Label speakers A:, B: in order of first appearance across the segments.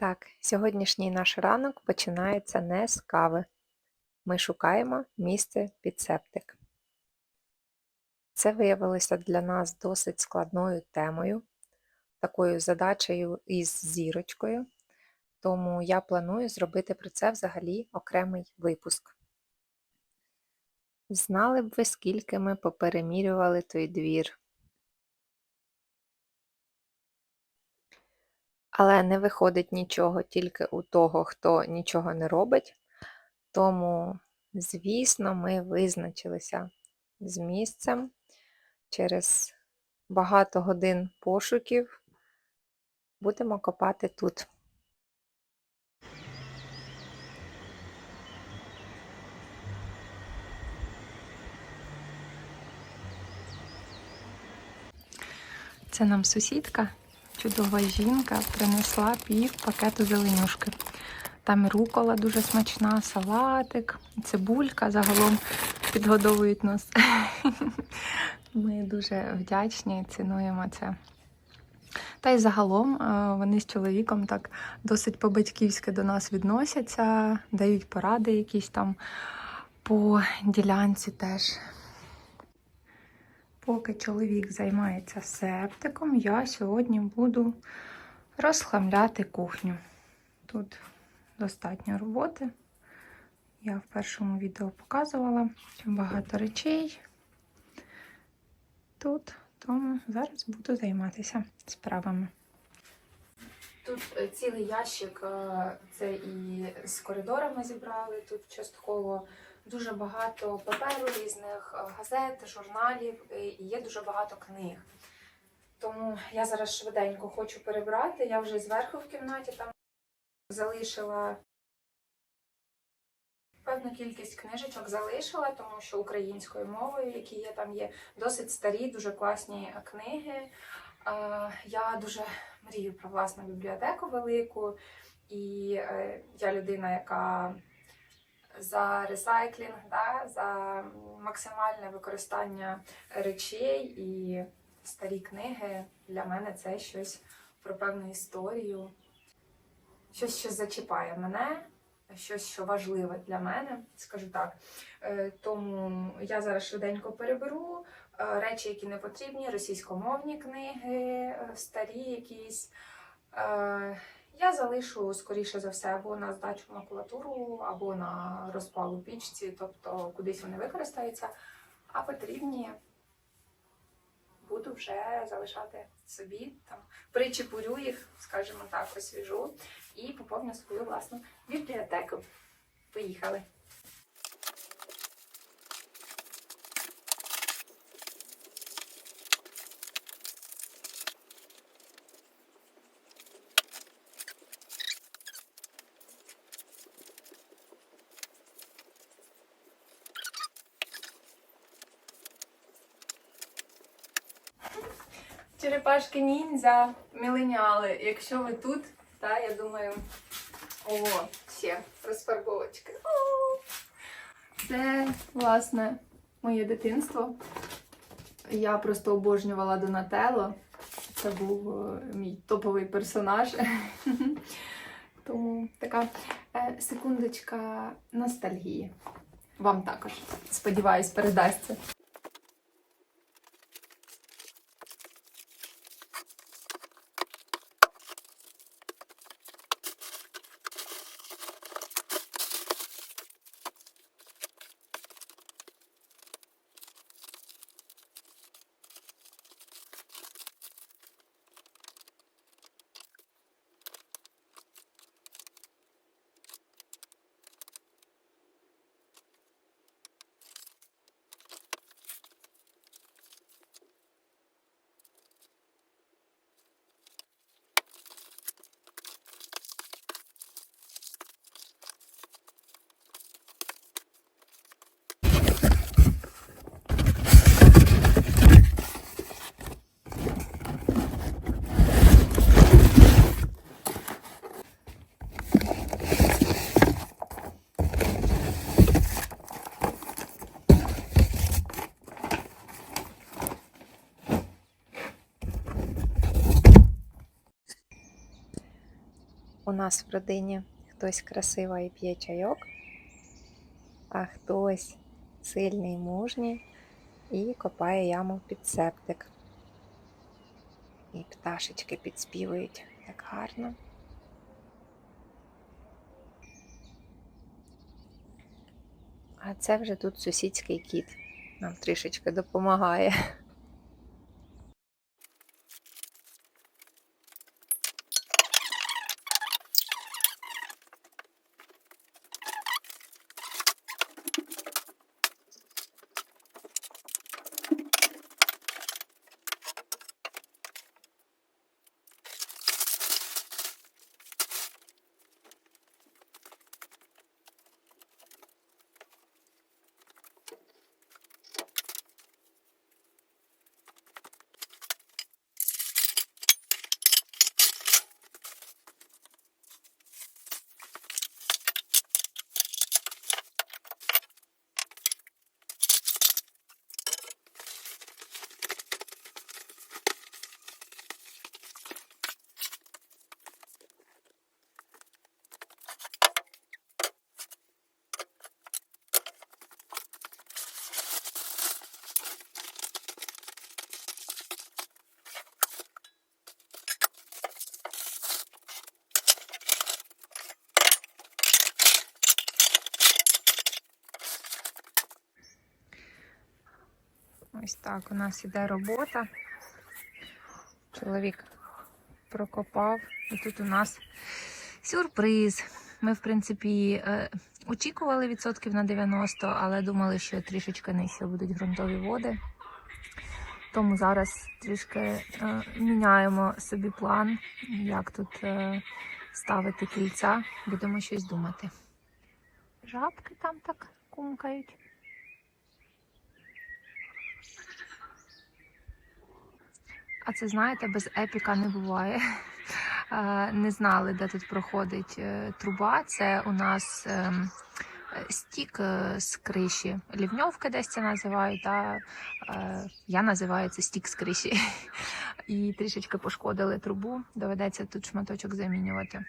A: Так, сьогоднішній наш ранок починається не з кави. Ми шукаємо місце під септик. Це виявилося для нас досить складною темою, такою задачею із зірочкою, тому я планую зробити про це взагалі окремий випуск. Знали б ви, скільки ми поперемірювали той двір. Але не виходить нічого тільки у того, хто нічого не робить. Тому, звісно, ми визначилися з місцем через багато годин пошуків. Будемо копати тут. Це нам сусідка, чудова жінка, принесла пів пакету зеленюшки. Там рукола дуже смачна, салатик, цибулька загалом підгодовують нас. Ми дуже вдячні, цінуємо це. Та й загалом е, вони з чоловіком так досить по-батьківськи до нас відносяться, дають поради якісь там по ділянці теж. Поки чоловік займається септиком, я сьогодні буду розхламляти кухню. Тут достатньо роботи. Я в першому відео показувала багато речей тут, тому зараз буду займатися справами. Тут е, цілий ящик, е, це і з коридорами зібрали, тут частково дуже багато паперу різних, е, газет, журналів і є дуже багато книг. Тому я зараз швиденько хочу перебрати. Я вже зверху в кімнаті там залишила певну кількість книжечок залишила, тому що українською мовою, які є там, є досить старі, дуже класні книги. Я дуже мрію про власну бібліотеку велику, і е, я людина, яка за ресайклінг, да, за максимальне використання речей і старі книги для мене це щось про певну історію, щось, що зачіпає мене, щось, що важливе для мене, скажу так. Е, Тому я зараз швиденько переберу е, речі, які не потрібні, російськомовні книги, е, старі якісь. Я залишу, скоріше за все, або на здачу макулатуру, або на розпал у пічці, тобто кудись вони використаються, а потрібні буду вже залишати собі, там причепурю їх, скажімо так, освіжу і поповню свою власну бібліотеку. Поїхали! Черепашки ніндзя, міленіали. Якщо ви тут, та я думаю, о, ще розфарбовочки. Це, власне, моє дитинство. Я просто обожнювала Донателло. Це був е, мій топовий персонаж. Тому така е, секундочка ностальгії. Вам також, сподіваюсь, передасться.
B: У нас в родині хтось красиво і п'є чайок, а хтось сильний, мужній і копає яму під септик. І пташечки підспівують як гарно. А це вже тут сусідський кіт нам трішечки допомагає. Ось так у нас іде робота. Чоловік прокопав. І тут у нас сюрприз. Ми, в принципі, е, очікували відсотків на 90, але думали, що трішечки нижче будуть ґрунтові води. Тому зараз трішки е, міняємо собі план, як тут е, ставити кільця. Будемо щось думати. Жабки там так кумкають. А це знаєте, без епіка не буває. Не знали, де тут проходить е, труба. Це у нас ем, стік е, з криші. Лівньовки десь це називають, а е, я називаю це стік з криші. І трішечки пошкодили трубу. Доведеться тут шматочок замінювати.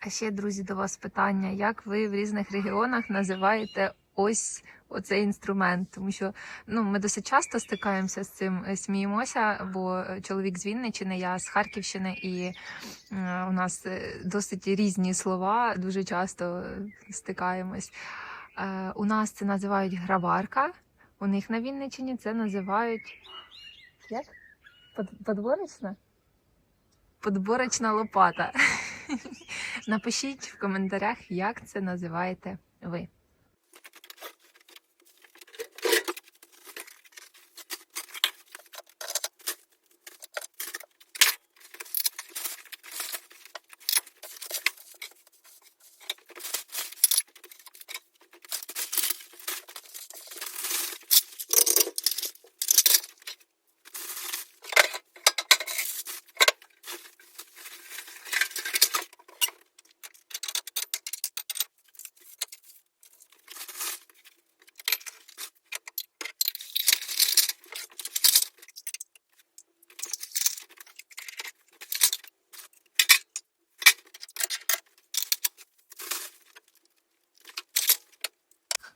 B: А ще, друзі, до вас питання: як ви в різних регіонах називаєте ось оцей інструмент? Тому що ну, ми досить часто стикаємося з цим, е, сміємося, бо е, чоловік з Вінничини, я з Харківщини, і е, у нас досить різні слова, дуже часто стикаємось. У нас це називають грабарка, у них на Вінниччині це називають як? Под- Подворочна? Подборочна лопата. Напишіть в коментарях, як це називаєте ви.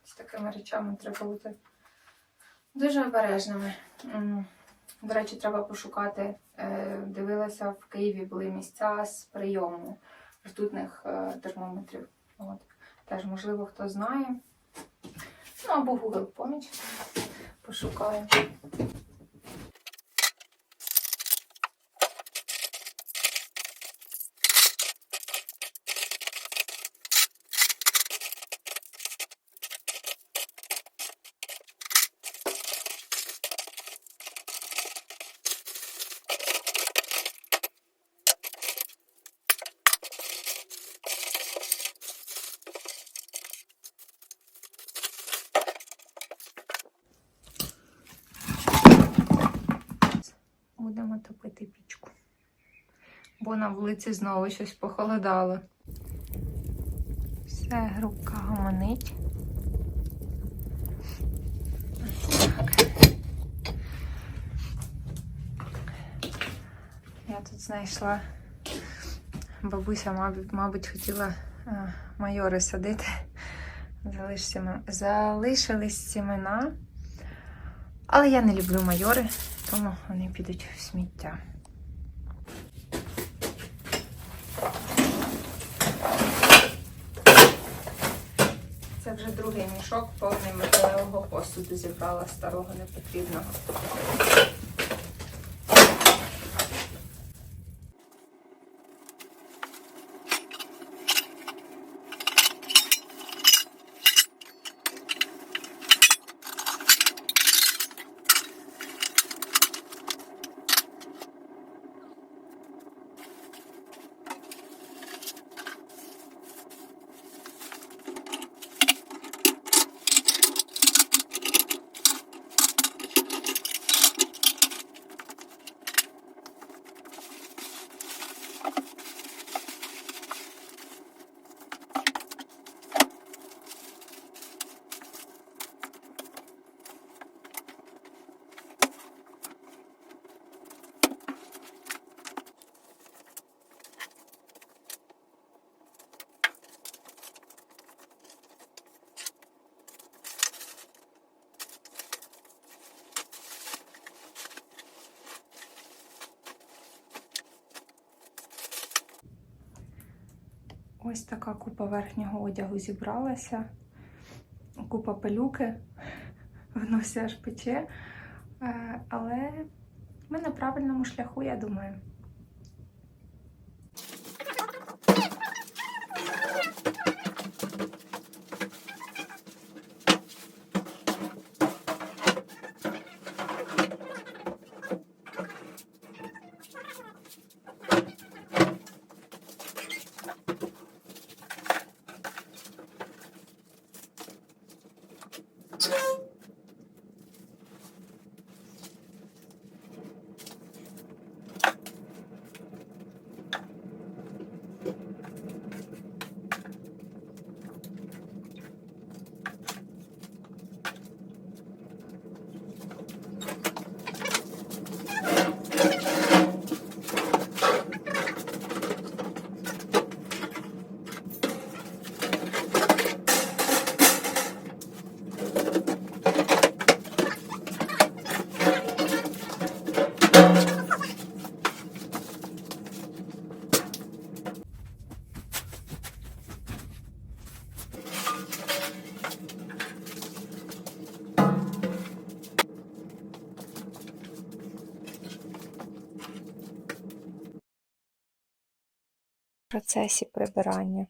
A: З такими речами треба бути дуже обережними. До речі, треба пошукати. е, Дивилася в Києві були місця з прийому ртутних е, термометрів. От. Теж, можливо, хто знає. Ну або Google поміч пошукаю.
B: Будемо топити пічку. Бо на вулиці знову щось похолодало. Все, грубка гомонить. Я тут знайшла
A: бабуся, мабуть, хотіла е, майори садити. Залиш Залишились сімена. Але я не люблю майори, тому вони підуть в сміття. Це вже другий мішок повний металевого посуду зібрала старого непотрібного. Ось така купа верхнього одягу зібралася. Купа пилюки, воно все аж пече. Е, Але ми на правильному шляху, я думаю. В процесі прибирання.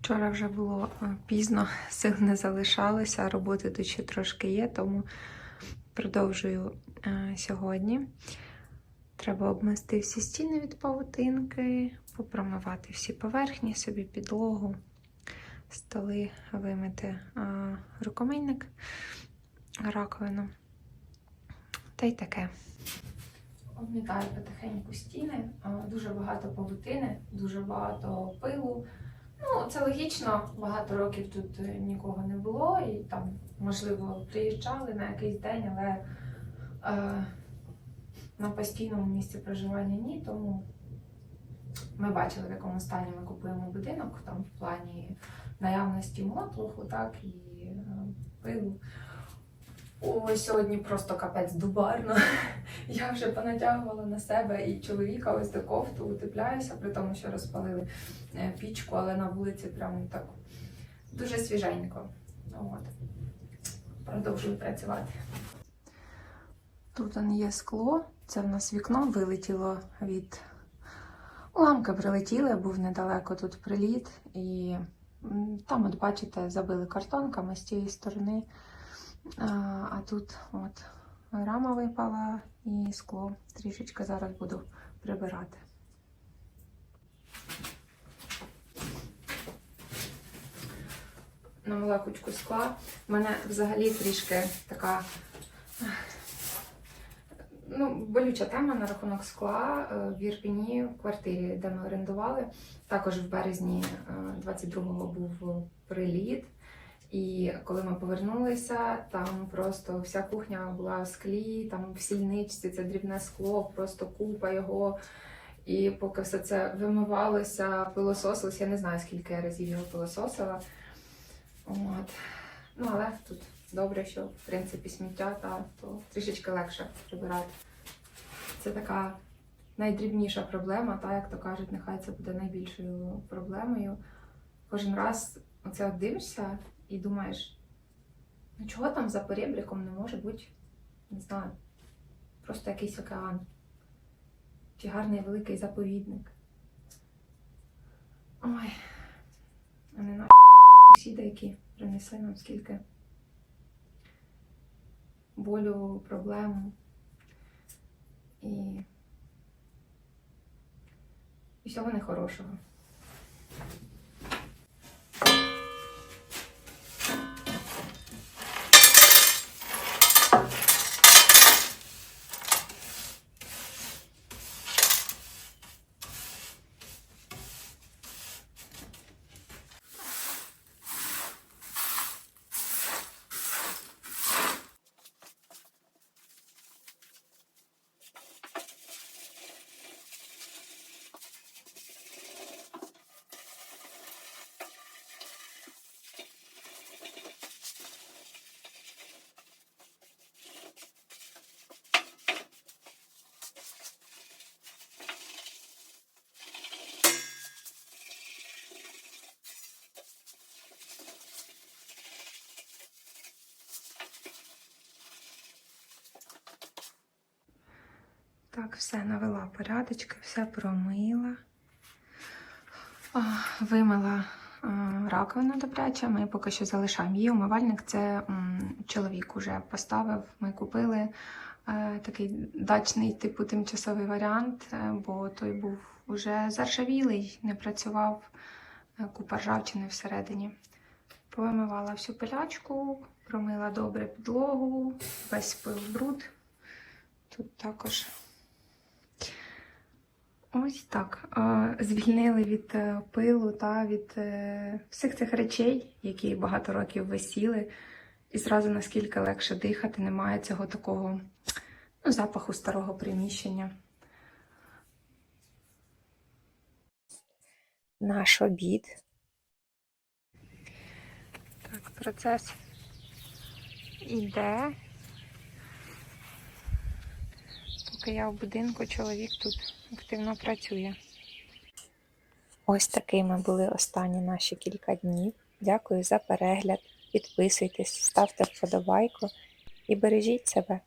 A: Вчора вже було е, пізно, сил не залишалося, роботи тут ще трошки є, тому продовжую е, сьогодні. Треба обмести всі стіни від павутинки, попромивати всі поверхні, собі підлогу, столи вимити рукомийник, раковину. Та й таке. Обмітаю потихеньку стіни, дуже багато павутини, дуже багато пилу. Ну, це логічно, багато років тут е, нікого не було, і там, можливо, приїжджали на якийсь день, але е, на постійному місці проживання ні, тому ми бачили, в якому стані ми купуємо будинок, там в плані наявності мотлуху, так, і е, пилу. Ой, сьогодні просто капець дубарно. Я вже понатягувала на себе і чоловіка ось до кофту, утепляюся, при тому, що розпалили е, пічку, але на вулиці прямо так дуже свіженько. От. Продовжую працювати. Тут є скло, це в нас вікно вилетіло від уламки прилетіли, був недалеко тут приліт, і там, от бачите, забили картонками з тієї сторони. А, а тут от рама випала і скло. Трішечки зараз буду прибирати. Намила кучку скла. У мене взагалі трішки така ну, болюча тема на рахунок скла е, в Ірпіні, в квартирі, де ми орендували. Також в березні е, 22-го був приліт. І коли ми повернулися, там просто вся кухня була в склі, там в сільничці це дрібне скло, просто купа його. І поки все це вимивалося, пилососилось, я не знаю, скільки разів його пилососила. От. Ну, але тут добре, що в принципі сміття та то трішечки легше прибирати. Це така найдрібніша проблема, та як то кажуть, нехай це буде найбільшою проблемою. Кожен раз оце от дивишся і думаєш, ну чого там за перебріком не може бути, не знаю, просто якийсь океан. Чи гарний великий заповідник. Ой, а не на сусіди, які принесли нам скільки болю, проблему. І, всього нехорошого. Так, все навела порядочки, все промила. Вимила раковину добряче. Ми поки що залишаємо її. Умивальник це чоловік уже поставив. Ми купили е, такий дачний, типу тимчасовий варіант, е, бо той був уже заржавілий, не працював е, купа ржавчини всередині. Повимивала всю пилячку, промила добре підлогу, весь пил бруд. Тут також Ось так. Звільнили від е, пилу та від е, всіх цих речей, які багато років висіли. І зразу наскільки легше дихати, немає цього такого ну, запаху старого приміщення.
B: Наш обід.
A: Так, процес іде. Поки я в будинку, чоловік тут активно працює.
B: Ось такими були останні наші кілька днів. Дякую за перегляд. Підписуйтесь, ставте вподобайку і бережіть себе.